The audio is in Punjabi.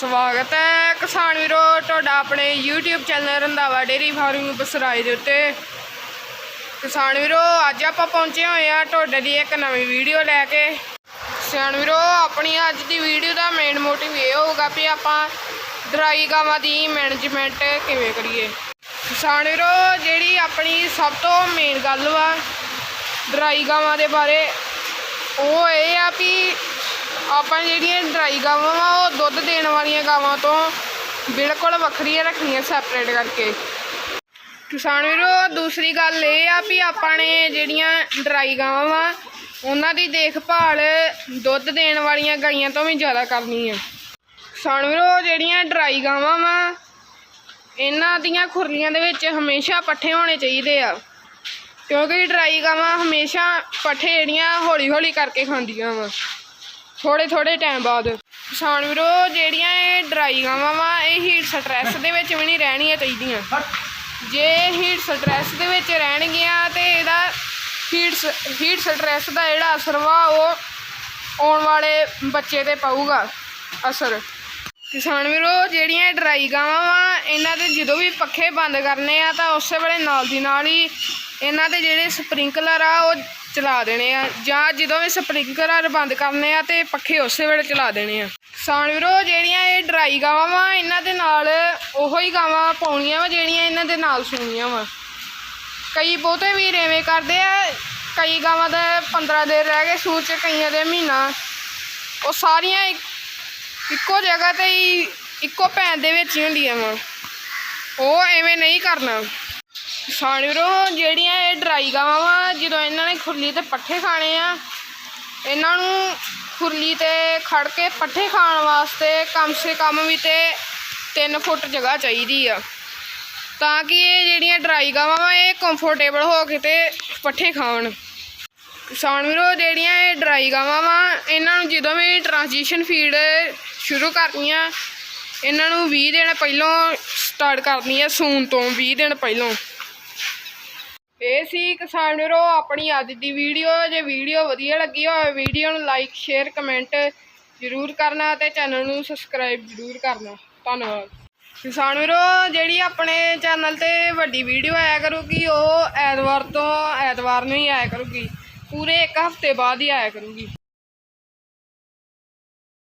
ਸਵਾਗਤ ਹੈ ਕਿਸਾਨ ਵੀਰੋ, ਤੁਹਾਡਾ ਆਪਣੇ YouTube channel Randhawa dairy farming Basrai ਦੇ ਉੱਤੇ। ਕਿਸਾਨ ਵੀਰੋ, ਅੱਜ ਆਪਾਂ ਪਹੁੰਚੇ ਹੋਏ ਆ ਤੁਹਾਡੇ ਲਈ ਇੱਕ ਨਵੀਂ ਵੀਡੀਓ ਲੈ ਕੇ। ਕਿਸਾਨ ਵੀਰੋ, ਆਪਣੀ ਅੱਜ ਦੀ ਵੀਡੀਓ ਦਾ ਮੇਨ ਮੋਟਿਵ ਇਹ ਹੋਊਗਾ ਵੀ ਆਪਾਂ ਡਰਾਈ ਗਾਵਾਂ ਦੀ ਮੈਨੇਜਮੈਂਟ ਕਿਵੇਂ ਕਰੀਏ। ਕਿਸਾਨ ਵੀਰੋ, ਜਿਹੜੀ ਆਪਣੀ ਸਭ ਤੋਂ ਮੇਨ ਗੱਲ ਵਾ ਡਰਾਈ ਗਾਵਾਂ ਦੇ ਬਾਰੇ, ਉਹ ਇਹ ਆ ਵੀ ਆਪਾਂ ਜਿਹੜੀਆਂ ਡਰਾਈ ਗਾਵਾਂ ਵਾ, ਉਹ ਦੁੱਧ ਦੇ ਗਾਵਾਂ ਤੋਂ ਬਿਲਕੁਲ ਵੱਖਰੀਆਂ ਰੱਖਣੀਆਂ ਸੈਪਰੇਟ ਕਰਕੇ। ਕਿਸਾਨ ਵੀਰੋ, ਦੂਸਰੀ ਗੱਲ ਇਹ ਆ ਵੀ ਆਪਾਂ ਨੇ ਜਿਹੜੀਆਂ ਡਰਾਈ ਗਾਵਾਂ ਵਾ, ਉਹਨਾਂ ਦੀ ਦੇਖਭਾਲ ਦੁੱਧ ਦੇਣ ਵਾਲੀਆਂ ਗਾਈਆਂ ਤੋਂ ਵੀ ਜ਼ਿਆਦਾ ਕਰਨੀ ਆ। ਕਿਸਾਨ ਵੀਰੋ, ਜਿਹੜੀਆਂ ਡਰਾਈ ਗਾਵਾਂ ਵਾ, ਇਹਨਾਂ ਦੀਆਂ ਖੁਰਲੀਆਂ ਦੇ ਵਿੱਚ ਹਮੇਸ਼ਾ ਪੱਠੇ ਹੋਣੇ ਚਾਹੀਦੇ ਆ। ਕਿਉਂਕਿ ਡਰਾਈ ਗਾਵਾਂ ਹਮੇਸ਼ਾ ਪੱਠੇ ਜਿਹੜੀਆਂ ਹੌਲੀ ਹੌਲੀ ਕਰਕੇ ਖਾਂਦੀਆਂ ਵਾ। ਥੋੜੇ ਥੋੜੇ ਟਾਈਮ ਬਾਅਦ। ਕਿਸਾਨ ਵੀਰੋ ਜਿਹੜੀਆਂ ਇਹ ਡਰਾਈ ਗਾਵਾਂ ਵਾ ਇਹ ਹੀਟ ਸਟ੍ਰੈਸ ਦੇ ਵਿੱਚ ਵੀ ਨਹੀਂ ਰਹਿਣੀਆਂ ਚਾਹੀਦੀਆਂ। ਜੇ ਹੀਟ ਸਟ੍ਰੈਸ ਦੇ ਵਿੱਚ ਰਹਿਣਗੀਆਂ ਤੇ ਇਹਦਾ ਹੀਟ ਹੀਟ ਸਟ੍ਰੈਸ ਦਾ ਜਿਹੜਾ ਅਸਰ ਵਾ ਉਹ ਆਉਣ ਵਾਲੇ ਬੱਚੇ ਤੇ ਪਊਗਾ ਅਸਰ। ਕਿਸਾਨ ਵੀਰੋ ਜਿਹੜੀਆਂ ਇਹ ਡਰਾਈ ਗਾਵਾਂ ਵਾ ਇਹਨਾਂ ਦੇ ਜਦੋਂ ਵੀ ਪੱਖੇ ਬੰਦ ਕਰਨੇ ਆ ਤਾਂ ਉਸੇ ਵੇਲੇ ਨਾਲ ਦੀ ਨਾਲ ਹੀ ਇਹਨਾਂ ਦੇ ਜਿਹੜੇ ਸਪ੍ਰਿੰਕਲਰ ਆ ਉਹ ਚਲਾ ਦੇਣੇ ਆ। ਜਾਂ ਜਦੋਂ ਵੀ ਸਪ੍ਰਿੰਕਲਰ ਬੰਦ ਕਰਨੇ ਆ ਤੇ ਪੱਖੇ ਉਸੇ ਵੇਲੇ ਚਲਾ ਦੇਣੇ ਆ। ਕਿਸਾਨ ਵੀਰੋ, ਜਿਹੜੀਆਂ ਇਹ ਡਰਾਈ ਗਾਵਾਂ ਵਾ, ਇਹਨਾਂ ਦੇ ਨਾਲ ਉਹੋ ਹੀ ਗਾਵਾਂ ਪਾਉਣੀਆਂ ਵਾ, ਜਿਹੜੀਆਂ ਇਹਨਾਂ ਦੇ ਨਾਲ ਸੂਣੀਆਂ ਵਾ। ਕਈ ਬਹੁਤੇ ਵੀਰ ਐਵੇਂ ਕਰਦੇ ਆ, ਕਈ ਗਾਵਾਂ ਦਾ 15 ਦਿਨ ਰਹਿ ਗਏ ਸੂਚ ਚ ਕਈਆਂ ਦੇ ਮਹੀਨਾ। ਉਹ ਸਾਰੀਆਂ ਇੱਕ- ਇੱਕੋ ਜਗ੍ਹਾ ਤੇ ਹੀ ਇੱਕੋ ਭੈਣ ਦੇ ਵਿੱਚ ਹੀ ਹੁੰਦੀਆਂ ਵਾ। ਉਹ ਐਵੇਂ ਨਹੀਂ ਕਰਨਾ। ਕਿਸਾਨ ਵੀਰੋ, ਜਿਹੜੀਆਂ ਇਹ ਡਰਾਈ ਗਾਵਾਂ ਵਾ ਜਦੋਂ ਇਹਨਾਂ ਨੇ ਖੁਰਲੀ ਤੇ ਪੱਠੇ ਖਾਣੇ ਆ, ਇਹਨਾਂ ਨੂੰ ਖੁਰਲੀ ਤੇ ਖੜ ਕੇ ਪੱਠੇ ਖਾਣ ਵਾਸਤੇ ਕਮ ਸੇ ਕਮ ਵੀ ਤੇ 3 ਫੁੱਟ ਜਗ੍ਹਾ ਚਾਹੀਦੀ ਆ। ਤਾਂ ਕਿ ਇਹ ਜਿਹੜੀਆਂ ਡਰਾਈ ਗਾਵਾਂ ਵਾ, ਇਹ ਕੰਫਰਟੇਬਲ ਹੋ ਕੇ ਤੇ ਪੱਠੇ ਖਾਣ। ਕਿਸਾਨ ਵੀਰੋ, ਜਿਹੜੀਆਂ ਇਹ ਡਰਾਈ ਗਾਵਾਂ ਵਾ, ਇਹਨਾਂ ਨੂੰ ਜਦੋਂ ਵੀ ਟ੍ਰਾਂਜੀਸ਼ਨ ਫੀਡ ਸ਼ੁਰੂ ਕਰਨੀ ਆ ਇਹਨਾਂ ਨੂੰ 20 ਦਿਨ ਪਹਿਲਾਂ ਸਟਾਰਟ ਕਰਨੀ ਆ ਸੂਨ ਤੋਂ 20 ਦਿਨ ਪਹਿਲਾਂ। ਇਹ ਸੀ ਕਿਸਾਨ ਵੀਰੋ ਆਪਣੀ ਅੱਜ ਦੀ ਵੀਡੀਓ। ਜੇ ਵੀਡੀਓ ਵਧੀਆ ਲੱਗੀ ਹੋਵੇ, ਵੀਡੀਓ ਨੂੰ ਲਾਈਕ ਸ਼ੇਅਰ ਕਮੈਂਟ ਜ਼ਰੂਰ ਕਰਨਾ ਤੇ ਚੈਨਲ ਨੂੰ ਸਬਸਕ੍ਰਾਈਬ ਜ਼ਰੂਰ ਕਰਨਾ। ਧੰਨਵਾਦ। ਕਿਸਾਨ ਵੀਰੋ ਜਿਹੜੀ ਆਪਣੇ ਚੈਨਲ ਤੇ ਵੱਡੀ ਵੀਡੀਓ ਆਇਆ ਕਰੂਗੀ, ਉਹ ਐਤਵਾਰ ਤੋਂ ਐਤਵਾਰ ਨੂੰ ਹੀ ਆਇਆ ਕਰੂਗੀ। ਪੂਰੇ ਇੱਕ ਹਫ਼ਤੇ ਬਾਅਦ ਹੀ ਆਇਆ ਕਰੂਗੀ।